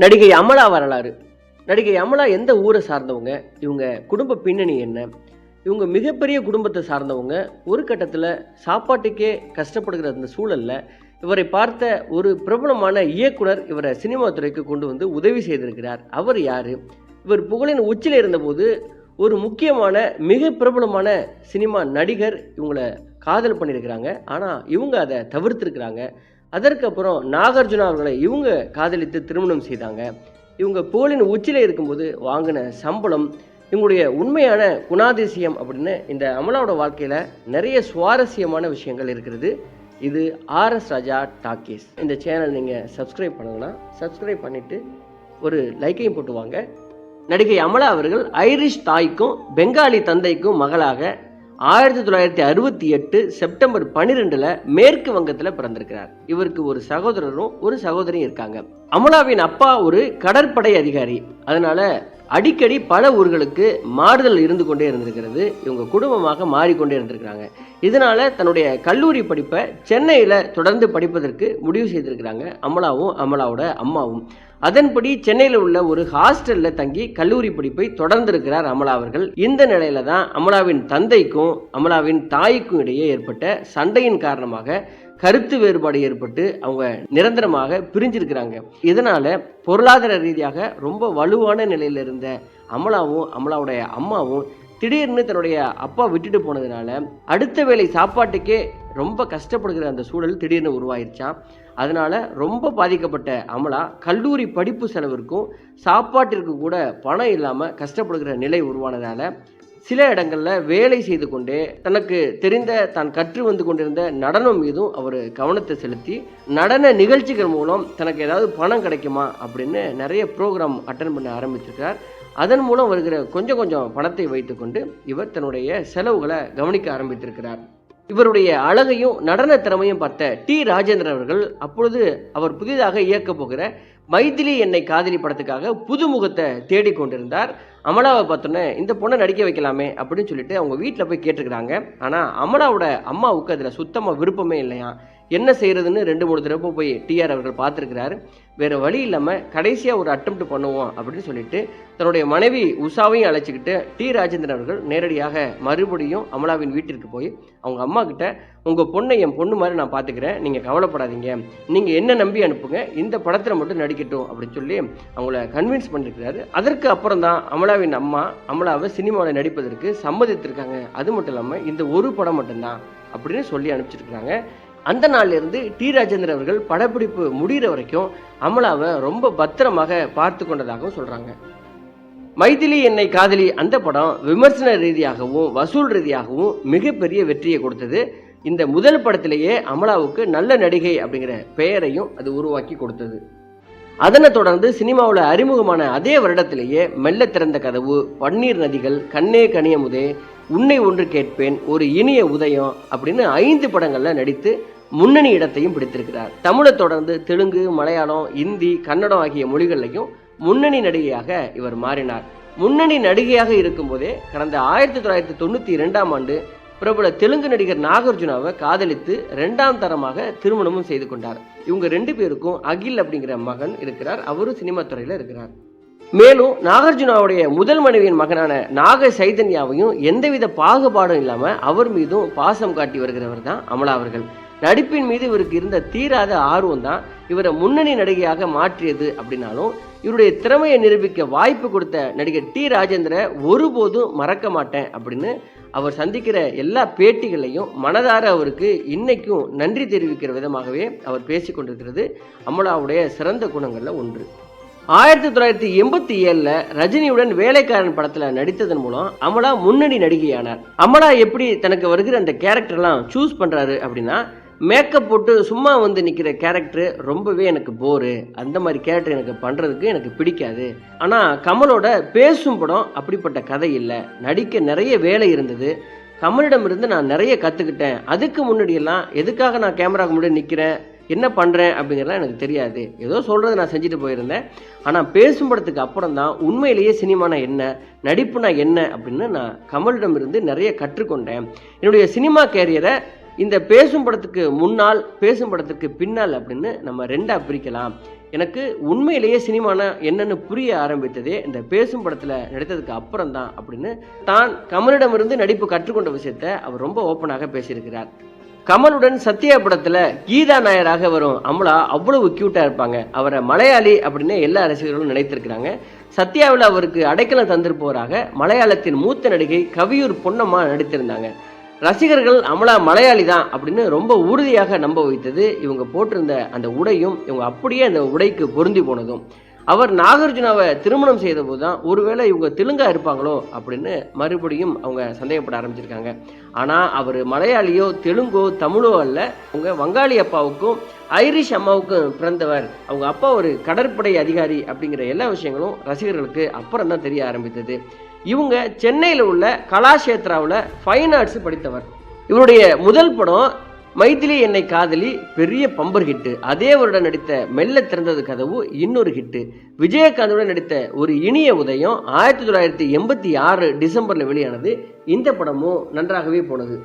நடிகை அமலா வரலாறு. நடிகை அமலா எந்த ஊரை சார்ந்தவங்க? இவங்க குடும்ப பின்னணி என்ன? இவங்க மிகப்பெரிய குடும்பத்தை சார்ந்தவங்க. ஒரு கட்டத்தில் சாப்பாட்டுக்கே கஷ்டப்படுகிற அந்த சூழலில் இவரை பார்த்த ஒரு பிரபலமான இயக்குனர் இவரை சினிமா துறைக்கு கொண்டு வந்து உதவி செய்திருக்கிறார். அவர் யார்? இவர் புகழின் உச்சியில் இருந்தபோது ஒரு முக்கியமான மிக பிரபலமான சினிமா நடிகர் இவங்களை காதல் பண்ணியிருக்கிறாங்க. ஆனால் இவங்க அதை தவிர்த்திருக்கிறாங்க. அதற்கப்புறம் நாகார்ஜுனா அவர்களை இவங்க காதலித்து திருமணம் செய்தாங்க. இவங்க புகழின் உச்சியில் இருக்கும்போது வாங்கின சம்பளம் இவங்களுடைய உண்மையான குணாதிசயம் அப்படின்னு இந்த அமலாவோட வாழ்க்கையில் நிறைய சுவாரஸ்யமான விஷயங்கள் இருக்கிறது. இது ஆர்எஸ் ராஜா டாக்கீஸ். இந்த சேனல் நீங்கள் சப்ஸ்கிரைப் பண்ணுங்கன்னா சப்ஸ்கிரைப் பண்ணிவிட்டு ஒரு லைக்கையும் போட்டு வாங்க. நடிகை அமலா அவர்கள் ஐரிஷ் தாய்க்கும் பெங்காலி தந்தைக்கும் மகளாக ஆயிரத்தி தொள்ளாயிரத்தி அறுபத்தி எட்டு செப்டம்பர் பனிரெண்டுல மேற்கு வங்கத்தில் பிறந்திருக்கிறார். இவருக்கு ஒரு சகோதரரும் ஒரு சகோதரியும் இருக்காங்க. அமலாவின் அப்பா ஒரு கடற்படை அதிகாரி. அதனால அடிக்கடி பல ஊர்களுக்கு மாறுதல் இருந்து கொண்டே இருந்திருக்கிறது. இவங்க குடும்பமாக மாறிக்கொண்டே இருந்திருக்கிறாங்க. இதனால தன்னுடைய கல்லூரி படிப்பை சென்னையில் தொடர்ந்து படிப்பதற்கு முடிவு செய்திருக்கிறாங்க. அமலாவும் அமலாவோட அம்மாவும். அதன்படி சென்னையில் உள்ள ஒரு ஹாஸ்டலில் தங்கி கல்லூரி படிப்பை தொடர்ந்திருக்கிறார் அமலா அவர்கள். இந்த நிலையில தான் அமலாவின் தந்தைக்கும் அமலாவின் தாய்க்கும் இடையே ஏற்பட்ட சண்டையின் காரணமாக கருத்து வேறுபாடு ஏற்பட்டு அவங்க நிரந்தரமாக பிரிஞ்சிருக்கிறாங்க. இதனால பொருளாதார ரீதியாக ரொம்ப வலுவான நிலையில் இருந்த அமலாவும் அமலாவுடைய அம்மாவும் திடீர்னு தன்னுடைய அப்பா விட்டுட்டு போனதுனால அடுத்த வேளை சாப்பாட்டுக்கே ரொம்ப கஷ்டப்படுகிற அந்த சூழல் திடீர்னு உருவாயிருச்சான் அதனால ரொம்ப பாதிக்கப்பட்ட அமலா கல்லூரி படிப்பு செலவிற்கும் சாப்பாட்டிற்கு கூட பணம் இல்லாமல் கஷ்டப்படுகிற நிலை உருவானதால சில இடங்களில் வேலை செய்து கொண்டே தனக்கு தெரிந்த தான் கற்று வந்து கொண்டிருந்த நடனம் மீதும் அவர் கவனத்தை செலுத்தி நடன நிகழ்ச்சிகள் மூலம் தனக்கு ஏதாவது பணம் கிடைக்குமா அப்படின்னு நிறைய ப்ரோக்ராம் அட்டன் பண்ண ஆரம்பிச்சிருக்கார். அதன் மூலம் வருகிற கொஞ்சம் கொஞ்சம் பணத்தை வைத்துக்கொண்டு இவர் தன்னுடைய செலவுகளை கவனிக்க ஆரம்பித்திருக்கிறார். இவருடைய அழகையும் நடன திறமையும் பார்த்த டி. ராஜேந்திரன் அவர்கள் அப்பொழுது அவர் புதிதாக இயக்கப் போகிற மைதிலி என்னை காதலி படத்துக்காக புதுமுகத்தை தேடி கொண்டிருந்தார் அமலாவை பார்த்தோன்னே இந்த பொண்ணை நடிக்க வைக்கலாமே அப்படின்னு சொல்லிட்டு அவங்க வீட்டில் போய் கேட்டிருக்கிறாங்க. ஆனால் அமலாவோட அம்மாவுக்கு அதில் சுத்தமாக விருப்பமே இல்லையா என்ன செய்கிறதுன்னு ரெண்டு மூணு தடவை போய் டிஆர் அவர்கள் பார்த்துருக்கிறாரு. வேறு வழி இல்லாமல் கடைசியாக ஒரு அட்டம்ப்ட் பண்ணுவோம் அப்படின்னு சொல்லிட்டு தன்னுடைய மனைவி உஷாவையும் அழைச்சிக்கிட்டு டி ராஜேந்திரன் அவர்கள் நேரடியாக மறுபடியும் அமலாவின் வீட்டிற்கு போய் அவங்க அம்மா கிட்ட உங்கள் பொண்ணை என் பொண்ணு மாதிரி நான் பார்த்துக்கிறேன். நீங்கள் கவலைப்படாதீங்க. நீங்கள் என்ன நம்பி அனுப்புங்க? இந்த படத்தில் மட்டும் நடிக்கட்டும். அப்படின்னு சொல்லி அவங்கள கன்வின்ஸ் பண்ணிருக்கிறாரு. அதற்கு அப்புறம் தான் அமலாவின் அம்மா அமலாவை சினிமாவில் நடிப்பதற்கு சம்மதித்திருக்காங்க. அது மட்டும் இல்லாமல் இந்த ஒரு படம் மட்டும்தான் அப்படின்னு சொல்லி அனுப்பிச்சிருக்கிறாங்க. அந்த நாள்லேருந்து டி. ராஜேந்திரன் அவர்கள் படப்பிடிப்பு முடிகிற வரைக்கும் அமலாவை ரொம்ப பத்திரமாக பார்த்து கொண்டதாகவும் சொல்கிறாங்க மைதிலி என்னை காதலி அந்த படம் விமர்சன ரீதியாகவும் வசூல் ரீதியாகவும் மிகப்பெரிய வெற்றியை கொடுத்தது. இந்த முதல் படத்திலேயே அமலாவுக்கு நல்ல நடிகை அப்படிங்கிற பெயரையும் அது உருவாக்கி கொடுத்தது. அதனைத் தொடர்ந்து சினிமாவில் அறிமுகமான அதே வருடத்திலேயே மெல்ல திறந்த கதவு பன்னீர் நதிகள் கண்ணே கனியமுதே உன்னை ஒன்று கேட்பேன் ஒரு இனிய உதயம் அப்படின்னு ஐந்து படங்களில் நடித்து முன்னணி இடத்தையும் பிடித்திருக்கிறார். தமிழை தொடர்ந்து தெலுங்கு மலையாளம் இந்தி கன்னடம் ஆகிய மொழிகளையும் முன்னணி நடிகையாக இவர் மாறினார். முன்னணி நடிகையாக இருக்கும்போதே கடந்த ஆயிரத்தி தொள்ளாயிரத்தி தொண்ணூற்றி இரண்டாம் ஆண்டு பிரபல தெலுங்கு நடிகர் நாகார்ஜுனாவை காதலித்து ரெண்டாம் தரமாக திருமணமும் செய்து கொண்டார். இவங்க ரெண்டு பேருக்கும் அகில் அப்படிங்கிற மகன் இருக்கிறார். அவரும் சினிமா துறையில் இருக்கிறார். மேலும் நாகார்ஜுனாவுடைய முதல் மனைவியின் மகனான நாக சைதன்யாவையும் எந்தவித பாகுபாடும் இல்லாமல் அவர் மீதும் பாசம் காட்டி வருகிறவர் தான் அமலா அவர்கள். நடிப்பின் மீது இவருக்கு இருந்த தீராத ஆர்வம் தான் இவரை முன்னணி நடிகையாக மாற்றியது அப்படின்னாலும் இவருடைய திறமையை நிரூபிக்க வாய்ப்பு கொடுத்த நடிகர் டி ராஜேந்திர ஒருபோதும் மறக்க மாட்டேன் அப்படின்னு அவர் சந்திக்கிற எல்லா பேட்டிகளையும் மனதார அவருக்கு இன்னைக்கும் நன்றி தெரிவிக்கிற விதமாகவே அவர் பேசி கொண்டிருக்கிறது. அமலாவுடைய சிறந்த குணங்களில் ஒன்று. ஆயிரத்தி தொள்ளாயிரத்தி எண்பத்தி ஏழில் ரஜினியுடன் வேலைக்காரன் படத்தில் நடித்ததன் மூலம் அமலா முன்னணி நடிகையானார். அமலா எப்படி தனக்கு வருகிற அந்த கேரக்டர்லாம் சூஸ் பண்ணுறாரு அப்படின்னா மேக்கப் போட்டு சும்மா வந்து நிற்கிற கேரக்டர் ரொம்பவே எனக்கு போரு அந்த மாதிரி கேரக்டர் எனக்கு பண்ணுறதுக்கு எனக்கு பிடிக்காது. ஆனால் கமலோட பேசும் படம் அப்படிப்பட்ட கதை இல்லை. நடிக்க நிறைய வேலை இருந்தது. கமலிடமிருந்து நான் நிறைய கற்றுக்கிட்டேன் அதுக்கு முன்னாடியெல்லாம் எதுக்காக நான் கேமராவுக்கு முன்னாடி நிற்கிறேன் என்ன பண்ணுறேன் அப்படிங்கிறலாம் எனக்கு தெரியாது. ஏதோ சொல்கிறத நான் செஞ்சுட்டு போயிருந்தேன். ஆனால் பேசும் படத்துக்கு அப்புறம் தான் உண்மையிலேயே சினிமானா என்ன? நடிப்புனா என்ன? அப்படின்னு நான் கமலிடம் இருந்து நிறைய கற்றுக்கொண்டேன். என்னுடைய சினிமா கேரியரை இந்த பேசும் படத்துக்கு முன்னால் பேசும் படத்துக்கு பின்னால் அப்படின்னு நம்ம ரெண்டாக பிரிக்கலாம். எனக்கு உண்மையிலேயே சினிமானா என்னென்னு புரிய ஆரம்பித்ததே இந்த பேசும் படத்தில் நடித்ததுக்கு அப்புறம் தான் அப்படின்னு தான் கமலிடமிருந்து நடிப்பு கற்றுக்கொண்ட விஷயத்த அவர் ரொம்ப ஓப்பனாக பேசியிருக்கிறார். கமலுடன் சத்யா படத்தில் கீதா நாயராக வரும் அமலா அவ்வளவு க்யூட்டாக இருப்பாங்க. அவரை மலையாளி அப்படின்னு எல்லா ரசிகர்களும் நினைத்திருக்கிறாங்க. சத்யாவில் அவருக்கு அடைக்கலம் தந்திருப்பவராக மலையாளத்தின் மூத்த நடிகை கவியூர் பொன்னம்மா நடித்திருந்தாங்க. ரசிகர்கள் அமலா மலையாளி தான் அப்படின்னு ரொம்ப உறுதியாக நம்ப வைத்தது இவங்க போட்டிருந்த அந்த உடையும் இவங்க அப்படியே அந்த உடைக்கு பொருந்தி போனதும். அவர் நாகார்ஜுனாவை திருமணம் செய்தபோது தான் ஒருவேளை இவங்க தெலுங்கா இருப்பாங்களோ அப்படின்னு மறுபடியும் அவங்க சந்தேகப்பட ஆரம்பிச்சிருக்காங்க. ஆனால் அவர் மலையாளியோ தெலுங்கோ தமிழோ அல்ல. அவங்க வங்காளி அப்பாவுக்கும் ஐரிஷ் அம்மாவுக்கும் பிறந்தவர். அவங்க அப்பா ஒரு கடற்படை அதிகாரி அப்படிங்கிற எல்லா விஷயங்களும் ரசிகர்களுக்கு அப்புறம் தான் தெரிய ஆரம்பித்தது. இவங்க சென்னையில் உள்ள கலாஷேத்ராவில் ஃபைன் ஆர்ட்ஸ் படித்தவர். இவருடைய முதல் படம் மைதிலி என்னை காதலி பெரிய பம்பர் ஹிட்டு அதே வருடம் நடித்த மெல்ல திறந்தது கதவு இன்னொரு ஹிட்டு விஜயகாந்துடன் நடித்த ஒரு இனிய உதயம் ஆயிரத்தி தொள்ளாயிரத்தி எண்பத்தி ஆறு டிசம்பரில் வெளியானது. இந்த படமும் நன்றாகவே போனது.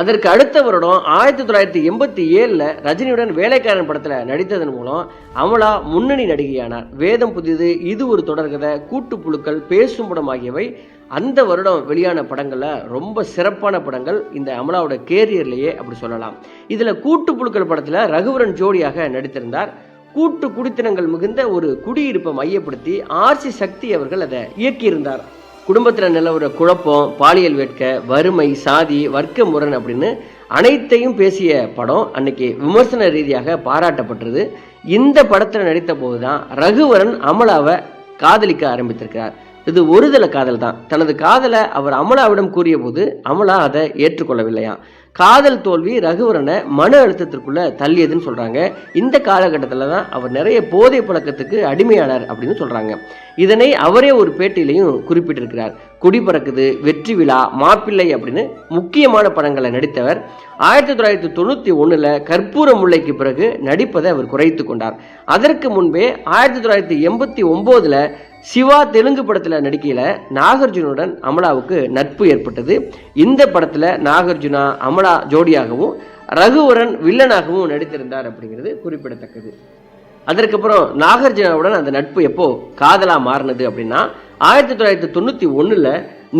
அதற்கு அடுத்த வருடம் ஆயிரத்தி தொள்ளாயிரத்தி எண்பத்தி ஏழில் ரஜினியுடன் வேலைக்காரன் படத்தில் நடித்ததன் மூலம் அமலா முன்னணி நடிகையானார். வேதம் புதிது இது ஒரு தொடர்கதை கூட்டு புழுக்கள் பேசும் படம் ஆகியவை அந்த வருடம் வெளியான படங்களில் ரொம்ப சிறப்பான படங்கள் இந்த அமலாவோட கேரியர்லேயே அப்படி சொல்லலாம். இதில் கூட்டு புழுக்கள் படத்தில் ரகுவரன் ஜோடியாக நடித்திருந்தார். கூட்டு குடித்தனங்கள் மிகுந்த ஒரு குடியிருப்பை மையப்படுத்தி ஆர்சி சக்தி அவர்கள் அதை இயக்கியிருந்தார். குடும்பத்தில் நிலவுற குழப்பம் பாலியல் வேட்க வறுமை சாதி வர்க்க முரண் அப்படின்னு அனைத்தையும் பேசிய படம் அன்னைக்கு விமர்சன ரீதியாக பாராட்டப்பட்டது. இந்த படத்தில் நடித்த போது தான் ரகுவரன் அமலாவை காதலிக்க ஆரம்பித்திருக்கிறார். இது ஒருதல காதல் தான். தனது காதலை அவர் அமலாவிடம் கூறிய போது அமலா அதை ஏற்றுக்கொள்ளவில்லையா காதல் தோல்வி ரகுவரனை மன அழுத்தத்திற்குள்ளே தள்ளியதுன்னு சொல்கிறாங்க இந்த காலகட்டத்தில் தான் அவர் நிறைய போதை பழக்கத்துக்கு அடிமையானார் அப்படின்னு சொல்றாங்க. இதனை அவரே ஒரு பேட்டியிலையும் குறிப்பிட்டிருக்கிறார். குடி பறக்குது வெற்றி விழா மாப்பிள்ளை அப்படின்னு முக்கியமான படங்களை நடித்தவர். ஆயிரத்தி தொள்ளாயிரத்தி தொண்ணூற்றி ஒன்றில் கற்பூர முல்லைக்கு பிறகு நடிப்பதை அவர் குறைத்து கொண்டார். அதற்கு முன்பே ஆயிரத்தி தொள்ளாயிரத்தி எண்பத்தி ஒம்போதில் சிவா தெலுங்கு படத்தில் நடிக்கையில் நாகார்ஜுனுடன் அமலாவுக்கு நட்பு ஏற்பட்டது. இந்த படத்தில் நாகார்ஜுனா அமலா ஜோடியாகவும் ரகுவரன் வில்லனாகவும் நடித்திருந்தார் அப்படிங்கிறது குறிப்பிடத்தக்கது. அதற்கப்புறம் நாகார்ஜுனாவுடன் அந்த நட்பு எப்போ காதலாக மாறினது அப்படின்னா ஆயிரத்தி தொள்ளாயிரத்தி தொண்ணூற்றி ஒன்றில்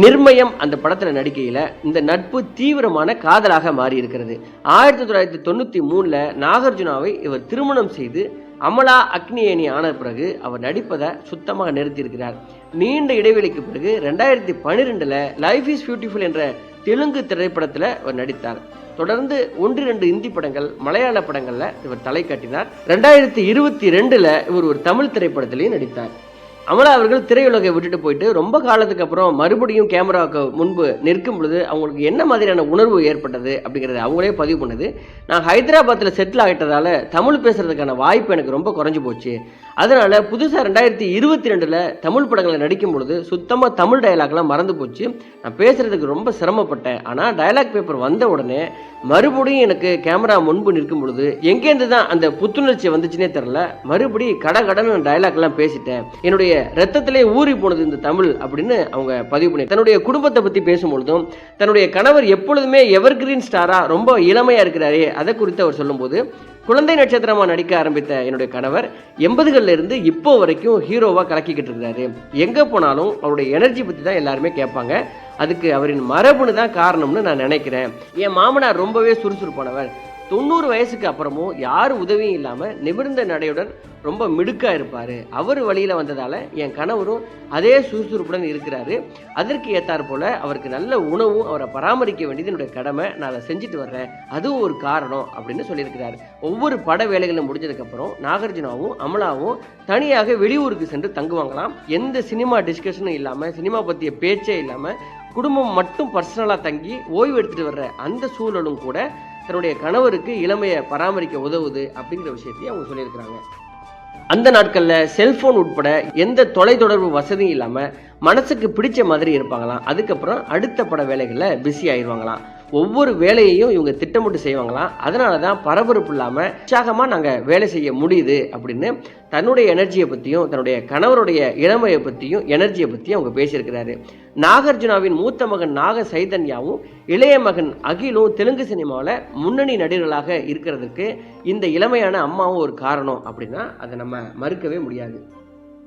நிர்மயம் அந்த படத்தில் நடிக்கையில் இந்த நட்பு தீவிரமான காதலாக மாறி இருக்கிறது ஆயிரத்தி தொள்ளாயிரத்தி தொண்ணூற்றி மூணில் நாகார்ஜுனாவை இவர் திருமணம் செய்து அமலா அக்னியேனி ஆன பிறகு அவர் நடிப்பதை சுத்தமாக நிறுத்தியிருக்கிறார். நீண்ட இடைவெளிக்கு பிறகு ரெண்டாயிரத்தி பன்னிரெண்டில் லைஃப் இஸ் பியூட்டிஃபுல் என்ற தெலுங்கு திரைப்படத்தில் அவர் நடித்தார். தொடர்ந்து ஒன்று ரெண்டு இந்தி படங்கள் மலையாள படங்களில் இவர் தலை காட்டினார். ரெண்டாயிரத்தி இருபத்தி ரெண்டில் இவர் ஒரு தமிழ் திரைப்படத்திலையும் நடித்தார். அமலா அவர்கள் திரையுலகை விட்டுட்டு போயிட்டு ரொம்ப காலத்துக்கு அப்புறம் மறுபடியும் கேமராவுக்கு முன்பு நிற்கும் பொழுது அவங்களுக்கு என்ன மாதிரியான உணர்வு ஏற்பட்டது அப்படிங்கிறத அவங்களே பதிவு பண்ணுது. நான் ஹைதராபாத்தில் செட்டில் ஆகிட்டதால தமிழ் பேசுறதுக்கான வாய்ப்பு எனக்கு ரொம்ப குறைஞ்சு போச்சு. அதனால புதுசாக ரெண்டாயிரத்தி இருபத்தி ரெண்டில் தமிழ் படங்களை நடிக்கும் பொழுது சுத்தமாக தமிழ் டயலாக்லாம் மறந்து போச்சு. நான் பேசுறதுக்கு ரொம்ப சிரமப்பட்டேன். ஆனால் டயலாக் பேப்பர் வந்த உடனே மறுபடியும் எனக்கு கேமரா முன்பு நிற்கும் பொழுது எங்கேருந்து தான் அந்த புத்துணர்ச்சி வந்துச்சுன்னே தெரில மறுபடியும் கட கடன் டயலாக்லாம் பேசிட்டேன். என்னுடைய ரத்தத்திலே ஊறி போனது இந்த தமிழ் அப்படின்னு அவங்க பதிவு பண்ணி தன்னுடைய குடும்பத்தை பற்றி பேசும்பொழுதும் தன்னுடைய கணவர் எப்பொழுதுமே எவர் கிரீன் ஸ்டாரா ரொம்ப இளமையா இருக்கிறாரே அதை குறித்து அவர் சொல்லும்போது குழந்தை நட்சத்திரமா நடிக்க ஆரம்பித்த என்னுடைய கணவர் எண்பதுகள்ல இருந்து இப்போ வரைக்கும் ஹீரோவா கலக்கிக்கிட்டு இருக்கிறாரு. எங்க போனாலும் அவருடைய எனர்ஜி பத்தி தான் எல்லாருமே கேட்பாங்க. அதுக்கு அவரின் மரபுன்னு தான் காரணம்னு நான் நினைக்கிறேன். என் மாமனார் ரொம்பவே சுறுசுறுப்பானவர். தொண்ணூறு வயசுக்கு அப்புறமும் யார் உதவியும் இல்லாமல் நிமிர்ந்த நடையுடன் ரொம்ப மிடுக்காக இருப்பார். அவர் வழியில் வந்ததால் என் கணவரும் அதே சுறுசுறுப்புடன் இருக்கிறாரு. அதற்கு ஏத்தாற் போல் அவருக்கு நல்ல உணவும் அவரை பராமரிக்க வேண்டியது என்னுடைய கடமை. நான் அதை செஞ்சுட்டு வர்றேன். அதுவும் ஒரு காரணம் அப்படின்னு சொல்லியிருக்கிறார். ஒவ்வொரு பட வேலைகளும் முடிஞ்சதுக்கப்புறம் நாகார்ஜுனாவும் அமலாவும் தனியாக வெளியூருக்கு சென்று தங்குவாங்களாம். எந்த சினிமா டிஸ்கஷனும் இல்லாமல் சினிமா பற்றிய பேச்சே இல்லாமல் குடும்பம் மட்டும் பர்சனலாக தங்கி ஓய்வு எடுத்துகிட்டு வர்ற அந்த சூழலும் கூட தன்னுடைய கணவருக்கு இளமையை பராமரிக்க உதவுது அப்படிங்கிற விஷயத்தையும் அவங்க சொல்லியிருக்கிறாங்க. அந்த நாட்களில் செல்ஃபோன் உட்பட எந்த தொலைத்தொடர்பு வசதியும் இல்லாமல் மனசுக்கு பிடிச்ச மாதிரி இருப்பாங்களாம். அதுக்கப்புறம் அடுத்த பட வேலைகளில் பிஸி ஆயிடுவாங்களாம் ஒவ்வொரு வேலையையும் இவங்க திட்டமிட்டு செய்வாங்களாம் அதனால தான் பரபரப்பு இல்லாமல் உற்சாகமாக நாங்கள் வேலை செய்ய முடியுது அப்படின்னு தன்னுடைய எனர்ஜியை பற்றியும் தன்னுடைய கணவருடைய இளமையை பற்றியும் எனர்ஜியை பற்றியும் அவங்க பேசியிருக்கிறாரு. நாகார்ஜுனாவின் மூத்த மகன் நாக சைதன்யாவும் இளைய மகன் அகிலும் தெலுங்கு சினிமாவில் முன்னணி நடிகர்களாக இருக்கிறதுக்கு இந்த இளமையான அம்மாவும் ஒரு காரணம் அப்படின்னா அதை நம்ம மறுக்கவே முடியாது.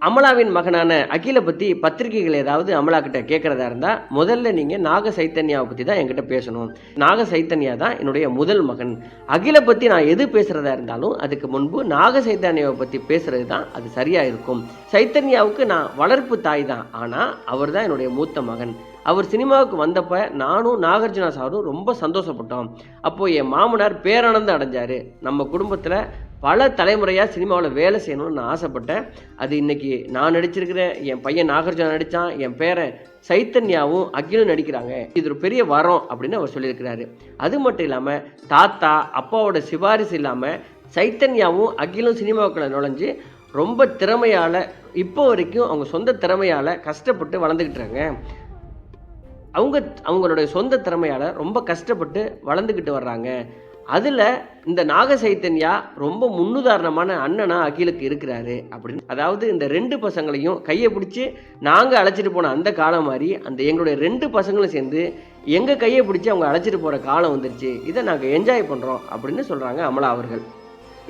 அமலாவின் மகனான அகிலை பற்றி பத்திரிகைகள் ஏதாவது அமலா கிட்ட கேட்குறதா இருந்தால் முதல்ல நீங்கள் நாக சைத்தன்யாவை பற்றி தான் என்கிட்ட பேசணும். நாக சைத்தன்யா தான் என்னுடைய முதல் மகன். அகிலை பற்றி நான் எது பேசுகிறதா இருந்தாலும் அதுக்கு முன்பு நாக சைத்தன்யாவை பற்றி பேசுறது தான் அது சரியாக இருக்கும். சைத்தன்யாவுக்கு நான் வளர்ப்பு தாய் தான். ஆனால் அவர் தான் என்னுடைய மூத்த மகன். அவர் சினிமாவுக்கு வந்தப்ப நானும் நாகார்ஜுனா சாரும் ரொம்ப சந்தோஷப்பட்டோம். அப்போது என் மாமனார் பேரானந்தம் அடைஞ்சார். நம்ம குடும்பத்தில் பல தலைமுறையாக சினிமாவில் வேலை செய்யணும்னு நான் ஆசைப்பட்டேன். அது இன்னைக்கு நான் நடிச்சிருக்கிறேன் என் பையன் நாகார்ஜுனா நடித்தான் என் பேரன் சைத்தன்யாவும் அகிலும் நடிக்கிறாங்க. இது ஒரு பெரிய வரம் அப்படின்னு அவர் சொல்லியிருக்கிறாரு. அது மட்டும் இல்லாமல் தாத்தா அப்பாவோட சிபாரிசு இல்லாமல் சைத்தன்யாவும் அகிலும் சினிமாவுக்குள்ள நுழைஞ்சு ரொம்ப திறமையால் இப்போ வரைக்கும் அவங்க சொந்த திறமையால் கஷ்டப்பட்டு வளர்ந்துக்கிட்டுறாங்க அவங்க அவங்களுடைய சொந்த திறமையால் ரொம்ப கஷ்டப்பட்டு வளர்ந்துக்கிட்டு வர்றாங்க. அதில் இந்த நாக சைத்தன்யா ரொம்ப முன்னுதாரணமான அண்ணனா அகிலுக்கு இருக்கிறாரு அப்படின்னு. அதாவது இந்த ரெண்டு பசங்களையும் கையை பிடிச்சி நாங்கள் அழைச்சிட்டு போன அந்த காலம் மாதிரி அந்த எங்களுடைய ரெண்டு பசங்களும் சேர்ந்து எங்கள் கையை பிடிச்சி அவங்க அழைச்சிட்டு போகிற காலம் வந்துருச்சு. இதை நாங்கள் என்ஜாய் பண்ணுறோம் அப்படின்னு சொல்கிறாங்க அமலா அவர்கள்.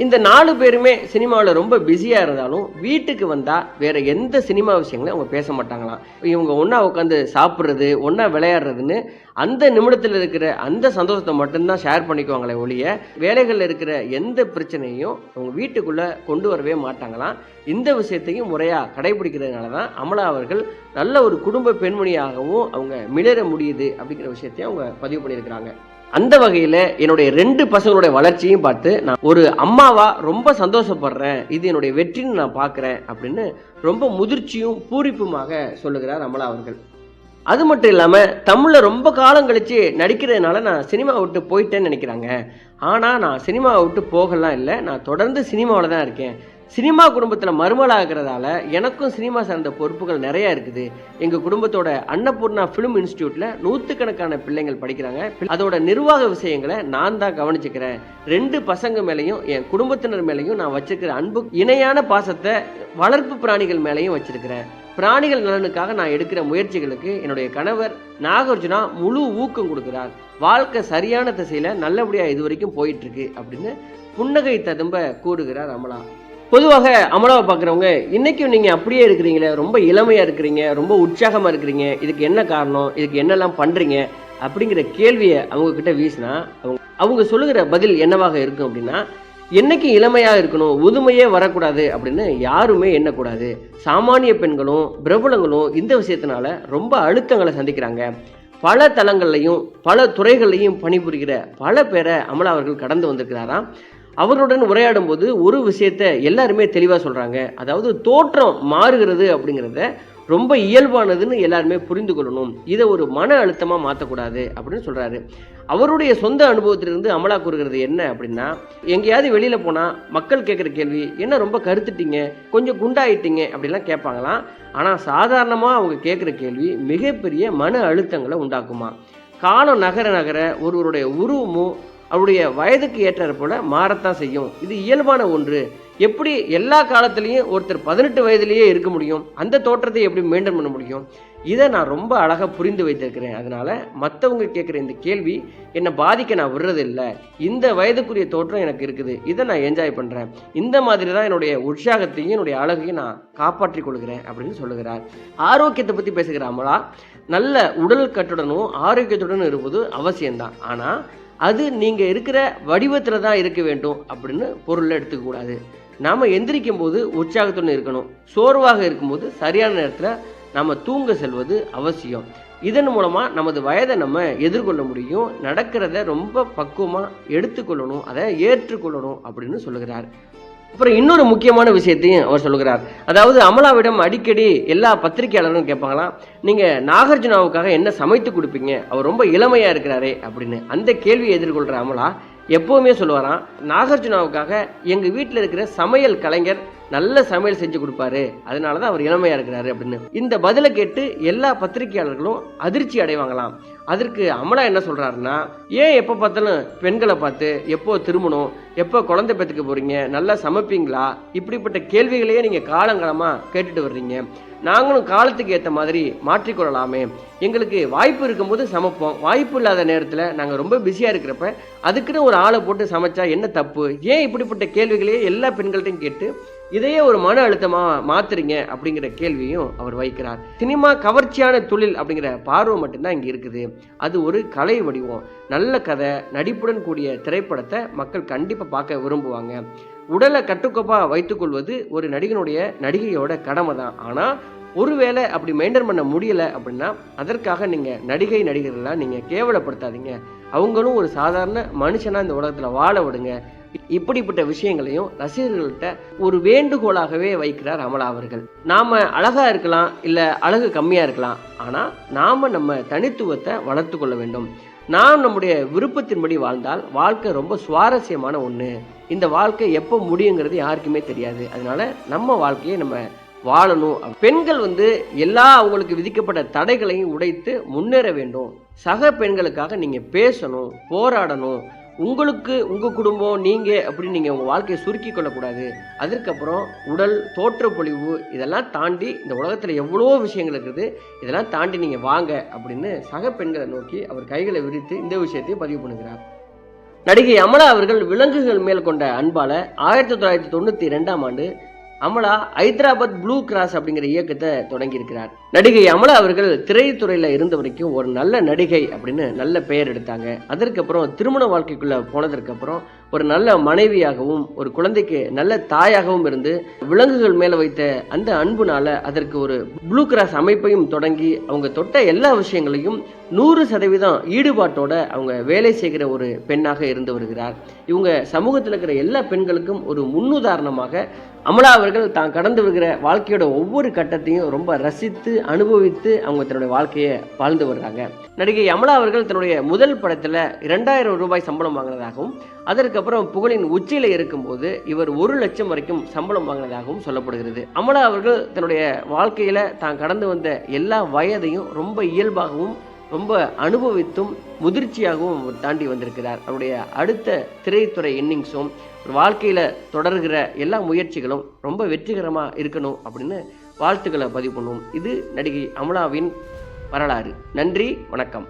இந்த நாலு பேருமே சினிமாவில் ரொம்ப பிஸியாக இருந்தாலும் வீட்டுக்கு வந்தால் வேறு எந்த சினிமா விஷயங்களையும் அவங்க பேச மாட்டாங்களாம். இவங்க ஒன்றா உட்காந்து சாப்பிட்றது ஒன்றா விளையாடுறதுன்னு அந்த நிமிடத்தில் இருக்கிற அந்த சந்தோஷத்தை மட்டும்தான் ஷேர் பண்ணிக்குவாங்களே ஒழிய வேலைகளில் இருக்கிற எந்த பிரச்சனையும் அவங்க வீட்டுக்குள்ளே கொண்டு வரவே மாட்டாங்களாம். இந்த விஷயத்தையும் முறையாக கடைபிடிக்கிறதுனால தான் அமலா அவர்கள் நல்ல ஒரு குடும்ப பெண்மணியாகவும் அவங்க மிளற முடியுது அப்படிங்கிற விஷயத்தையும் அவங்க பதிவு பண்ணியிருக்கிறாங்க. அந்த வகையில் என்னுடைய ரெண்டு பசங்களுடைய வளர்ச்சியும் பார்த்து நான் ஒரு அம்மாவா ரொம்ப சந்தோஷப்படுறேன் இது என்னுடைய வெற்றின்னு நான் பார்க்குறேன் அப்படின்னு ரொம்ப முதிர்ச்சியும் பூரிப்புமாக சொல்லுகிறார் அமலா அவர்கள். அது மட்டும் இல்லாமல் தமிழில் ரொம்ப காலம் கழித்து நடிக்கிறதுனால நான் சினிமா விட்டு போயிட்டேன்னு நினைக்கிறாங்க. ஆனால் நான் சினிமாவை விட்டு போகலாம் இல்லை நான் தொடர்ந்து சினிமாவில் தான் இருக்கேன். சினிமா குடும்பத்தில் மருமலாகிறதால எனக்கும் சினிமா சார்ந்த பொறுப்புகள் நிறையா இருக்குது. எங்கள் குடும்பத்தோட அன்னபூர்ணா ஃபிலிம் இன்ஸ்டியூட்டில் நூற்றுக்கணக்கான பிள்ளைங்கள் படிக்கிறாங்க. அதோட நிர்வாக விஷயங்களை நான் தான் கவனிச்சுக்கிறேன். ரெண்டு பசங்க மேலேயும் என் குடும்பத்தினர் மேலேயும் நான் வச்சுருக்கிற அன்பு இணையான பாசத்தை வளர்ப்பு பிராணிகள் மேலேயும் வச்சுருக்கிறேன். பிராணிகள் நலனுக்காக நான் எடுக்கிற முயற்சிகளுக்கு என்னுடைய கணவர் நாகார்ஜுனா முழு ஊக்கம் கொடுக்கிறார். வாழ்க்கை சரியான திசையில் நல்லபடியாக இது வரைக்கும் போயிட்டுருக்கு அப்படின்னு புன்னகை ததும்ப கூறுகிறார் அமலா. பொதுவாக அமலாவை பார்க்குறவங்க இன்றைக்கும் நீங்கள் அப்படியே இருக்கிறீங்களே ரொம்ப இளமையாக இருக்கிறீங்க ரொம்ப உற்சாகமாக இருக்கிறீங்க இதுக்கு என்ன காரணம் இதுக்கு என்னெல்லாம் பண்ணுறீங்க அப்படிங்கிற கேள்வியை அவங்கக்கிட்ட வீசினா அவங்க அவங்க சொல்லுகிற பதில் என்னவாக இருக்கும் அப்படின்னா என்னைக்கு இளமையாக இருக்கணும் உதுமையே வரக்கூடாது அப்படின்னு யாருமே எண்ணக்கூடாது. சாமானிய பெண்களும் பிரபலங்களும் இந்த விஷயத்தினால ரொம்ப அழுத்தங்களை சந்திக்கிறாங்க. பல தளங்கள்லையும் பல துறைகள்லையும் பணிபுரிகிற பல பேரை அமலா அவர்கள் கடந்து வந்திருக்கிறாராம். அவர்களுடன் உரையாடும் போது ஒரு விஷயத்த எல்லாருமே தெளிவாக சொல்கிறாங்க அதாவது தோற்றம் மாறுகிறது அப்படிங்கிறத ரொம்ப இயல்பானதுன்னு எல்லாருமே புரிந்து கொள்ளணும். இதை ஒரு மன அழுத்தமாக மாற்றக்கூடாது அப்படின்னு சொல்கிறாரு அவருடைய சொந்த அனுபவத்திலிருந்து அமலா கூறுகிறது என்ன அப்படின்னா எங்கேயாவது வெளியில் போனால் மக்கள் கேட்குற கேள்வி என்ன ரொம்ப கருத்துட்டீங்க? கொஞ்சம் குண்டாயிட்டீங்க அப்படிலாம் கேட்பாங்களாம். ஆனால் சாதாரணமாக அவங்க கேட்குற கேள்வி மிகப்பெரிய மன அழுத்தங்களை உண்டாக்குமா. காலம் நகர நகர ஒருவருடைய உருவமும் அவருடைய வயதுக்கு ஏற்றாற் போல மாறத்தான் செய்யும். இது இயல்பான ஒன்று. எப்படி எல்லா காலத்துலேயும் ஒருத்தர் பதினெட்டு வயதிலேயே இருக்க முடியும்? அந்த தோற்றத்தை எப்படி மெயின்டைன் பண்ண முடியும்? இதை நான் ரொம்ப அழகாக புரிந்து வைத்திருக்கிறேன். அதனால் மற்றவங்க கேட்குற இந்த கேள்வி என்னை பாதிக்க நான் விடுறதில்லை. இந்த வயதுக்குரிய தோற்றம் எனக்கு இருக்குது. இதை நான் என்ஜாய் பண்ணுறேன் இந்த மாதிரி தான் என்னுடைய உற்சாகத்தையும் என்னுடைய அழகையும் நான் காப்பாற்றிக் கொள்கிறேன் அப்படின்னு சொல்லுகிறார். ஆரோக்கியத்தை பற்றி பேசுகிற அமலா. நல்ல உடல் கட்டுடனும் ஆரோக்கியத்துடனும் இருப்பது அவசியம்தான். ஆனால் அது நீங்கள் இருக்கிற வடிவத்தில் தான் இருக்க வேண்டும் அப்படின்னு பொருளை எடுத்துக்கக்கூடாது நாம் எந்திரிக்கும் போது உற்சாகத்துடன் இருக்கணும். சோர்வாக இருக்கும்போது சரியான நேரத்தில் நம்ம தூங்க செல்வது அவசியம். இதன் மூலமாக நமது வயதை நம்ம எதிர்கொள்ள முடியும். நடக்கிறத ரொம்ப பக்குவமாக எடுத்துக்கொள்ளணும். அதை ஏற்றுக்கொள்ளணும் அப்படின்னு சொல்லுகிறார். அப்புறம் இன்னொரு முக்கியமான விஷயத்தையும் அவர் சொல்லுகிறார். அதாவது அமலாவிடம் அடிக்கடி எல்லா பத்திரிகையாளரும் கேட்பாங்களாம் நீங்கள் நாகார்ஜுனாவுக்காக என்ன சமைத்து கொடுப்பீங்க? அவர் ரொம்ப இளமையாக இருக்கிறாரே அப்படின்னு. அந்த கேள்வியை எதிர்கொள்கிற அமலா எப்போவுமே சொல்லுவாராம் நாகார்ஜுனாவுக்காக எங்கள் வீட்டில் இருக்கிற சமையல் கலைஞர் நல்ல சமையல் செஞ்சு கொடுப்பாரு. அதனால தான் அவர் இளமையாக இருக்கிறாரு அப்படின்னு. இந்த பதிலை கேட்டு எல்லா பத்திரிகையாளர்களும் அதிர்ச்சி அடைவாங்களாம். அதற்கு அமலா என்ன சொல்கிறாருன்னா ஏன் எப்போ பார்த்தாலும் பெண்களை பார்த்து எப்போ திருமணம் எப்போ குழந்தை பெற்றுக்க போகிறீங்க நல்லா சமைப்பீங்களா? இப்படிப்பட்ட கேள்விகளையே நீங்கள் காலங்காலமாக கேட்டுட்டு வர்றீங்க. நாங்களும் காலத்துக்கு ஏற்ற மாதிரி மாற்றிக்கொள்ளலாமே எங்களுக்கு வாய்ப்பு இருக்கும்போது சமைப்போம். வாய்ப்பு இல்லாத நேரத்தில் நாங்கள் ரொம்ப பிஸியாக இருக்கிறப்ப அதுக்குன்னு ஒரு ஆளை போட்டு சமைச்சா என்ன தப்பு? ஏன் இப்படிப்பட்ட கேள்விகளையே எல்லா பெண்கள்ட்டையும் கேட்டு இதையே ஒரு மன அழுத்தமாக மாத்துறீங்க அப்படிங்கிற கேள்வியும் அவர் வைக்கிறார். சினிமா கவர்ச்சியான தொழில் அப்படிங்கிற பார்வை மட்டும்தான் இங்கே இருக்குது. அது ஒரு கலை வடிவம். நல்ல கதை நடிப்புடன் கூடிய திரைப்படத்தை மக்கள் கண்டிப்பாக பார்க்க விரும்புவாங்க. உடலை கட்டுக்கோப்பாக வைத்துக்கொள்வது ஒரு நடிகனுடைய நடிகையோட கடமை தான் ஆனால் ஒருவேளை அப்படி மெயின்டைன் பண்ண முடியலை அப்படின்னா அதற்காக நீங்கள் நடிகை நடிகர்கள்லாம் நீங்கள் கேவலப்படுத்தாதீங்க. அவங்களும் ஒரு சாதாரண மனுஷனாக இந்த உலகத்தில் வாழ விடுங்க. இப்படிப்பட்ட விஷயங்களையும் ரசிகர்கள்ட்ட ஒரு வேண்டுகோளாகவே வைக்கிறார் அமலா அவர்கள். நாம அழகா இருக்கலாம் இல்ல அழகு கம்மியா இருக்கலாம். ஆனா நாம நம்ம தனித்துவத்தை வளர்த்து கொள்ள வேண்டும். நாம் நம்முடைய விருப்பத்தின்படி வாழ்ந்தால் வாழ்க்கை ரொம்ப சுவாரஸ்யமான ஒன்று இந்த வாழ்க்கை எப்போ முடியுங்கிறது யாருக்குமே தெரியாது. அதனால நம்ம வாழ்க்கையை நம்ம வாழணும். பெண்கள் வந்து எல்லா அவங்களுக்கு விதிக்கப்பட்ட தடைகளையும் உடைத்து முன்னேற வேண்டும். சக பெண்களுக்காக நீங்கள் பேசணும் போராடணும். உங்களுக்கு உங்கள் குடும்பம் நீங்கள் அப்படின்னு நீங்கள் உங்கள் வாழ்க்கையை சுருக்கி கொள்ளக்கூடாது. அதற்கப்புறம் உடல் தோற்றப்பொழிவு இதெல்லாம் தாண்டி இந்த உலகத்தில் எவ்வளோ விஷயங்கள் இருக்குது இதெல்லாம் தாண்டி நீங்கள் வாங்க அப்படின்னு சக பெண்களை நோக்கி அவர் கைகளை விரித்து இந்த விஷயத்தையும் பதிவு பண்ணுகிறார். நடிகை அமலா அவர்கள் விலங்குகள் மேல் கொண்ட அன்பால ஆயிரத்தி தொள்ளாயிரத்தி தொண்ணூற்றி ரெண்டாம் ஆண்டு அமலா ஹைதராபாத் ப்ளூ கிராஸ் அப்படிங்கிற இயக்கத்தை தொடங்கியிருக்கிறார். நடிகை அமலா அவர்கள் திரைத்துறையில் இருந்த வரைக்கும் ஒரு நல்ல நடிகை அப்படின்னு நல்ல பெயர் எடுத்தாங்க. அதற்கப்புறம் திருமண வாழ்க்கைக்குள்ளே போனதற்கப்புறம் ஒரு நல்ல மனைவியாகவும் ஒரு குழந்தைக்கு நல்ல தாயாகவும் இருந்து விலங்குகள் மேலே வைத்த அந்த அன்புனால அதற்கு ஒரு ப்ளூ கிராஸ் அமைப்பையும் தொடங்கி அவங்க தொட்ட எல்லா விஷயங்களையும் நூறு சதவீதம் ஈடுபாட்டோட அவங்க வேலை செய்கிற ஒரு பெண்ணாக இருந்து வருகிறார். இவங்க சமூகத்தில் இருக்கிற எல்லா பெண்களுக்கும் ஒரு முன்னுதாரணமாக அமலா அவர்கள் தான் கடந்து வருகிற வாழ்க்கையோட ஒவ்வொரு கட்டத்தையும் ரொம்ப ரசித்து அனுபவித்து அவங்க தன்னுடைய வாழ்க்கையை வாழ்ந்து வர்றாங்க. நடிகை அமலா அவர்கள் தன்னுடைய முதல் படத்தில் இரண்டாயிரம் ரூபாய் சம்பளம் வாங்கினதாகவும் அதுக்கப்புறம் புகழின் உச்சியில் இருக்கும்போது இவர் ஒரு லட்சம் வரைக்கும் சம்பளம் வாங்கினதாகவும் சொல்லப்படுகிறது. அமலா அவர்கள் தன்னுடைய வாழ்க்கையில் தான் கடந்து வந்த எல்லா வயதையும் ரொம்ப இயல்பாகவும் ரொம்ப அனுபவித்தும் முதிர்ச்சியாகவும் அவர் தாண்டி வந்திருக்கிறார். அவருடைய அடுத்த திரைத்துறை இன்னிங்ஸும் வாழ்க்கையில் தொடர்கிற எல்லா முயற்சிகளும் ரொம்ப வெற்றிகரமாக இருக்கணும் அப்படின்னு வாழ்த்துக்களை பதிவு பண்ணுவோம். இது நடிகை அமலாவின் வரலாறு. நன்றி வணக்கம்.